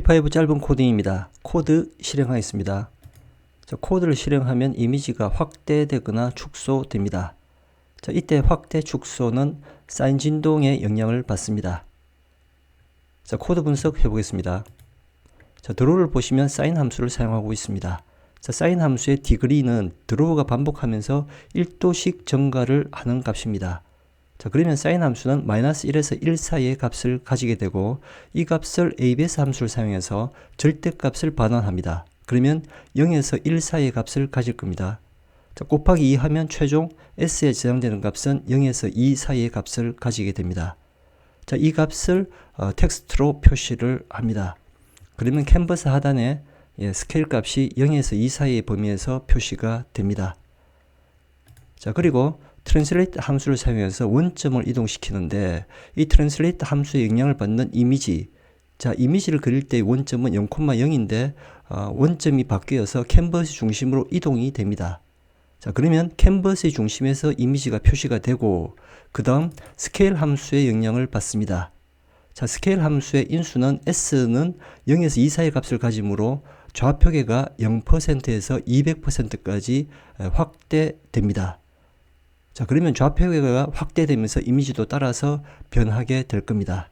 P5 짧은 코딩입니다. 코드 실행하겠습니다. 자, 코드를 실행하면 이미지가 확대되거나 축소됩니다. 자, 이때 확대 축소는 사인 진동에 영향을 받습니다. 자, 코드 분석해 보겠습니다. 자, 드로우를 보시면 사인 함수를 사용하고 있습니다. 자, 사인 함수의 디그리는 드로우가 반복하면서 1도씩 증가를 하는 값입니다. 자, 그러면 사인 함수는 마이너스 1에서 1 사이의 값을 가지게 되고 이 값을 abs 함수를 사용해서 절대값을 반환합니다. 그러면 0에서 1 사이의 값을 가질 겁니다. 자, 곱하기 2 하면 최종 s에 저장되는 값은 0에서 2 사이의 값을 가지게 됩니다. 자, 이 값을 어, 텍스트로 표시를 합니다. 그러면 캔버스 하단에 예, 스케일 값이 0에서 2 사이의 범위에서 표시가 됩니다. 자, 그리고 트랜슬레이트 함수를 사용해서 원점을 이동시키는데 이 트랜슬레이트 함수의 영향을 받는 이미지 자 이미지를 그릴 때 원점은 0,0인데 어, 원점이 바뀌어서 캔버스 중심으로 이동이 됩니다. 자 그러면 캔버스의 중심에서 이미지가 표시가 되고 그 다음 스케일 함수의 영향을 받습니다. 자 스케일 함수의 인수는 s는 0에서 2 사이의 값을 가지므로 좌표계가 0%에서 200%까지 확대됩니다. 자, 그러면 좌표계가 확대되면서 이미지도 따라서 변하게 될 겁니다.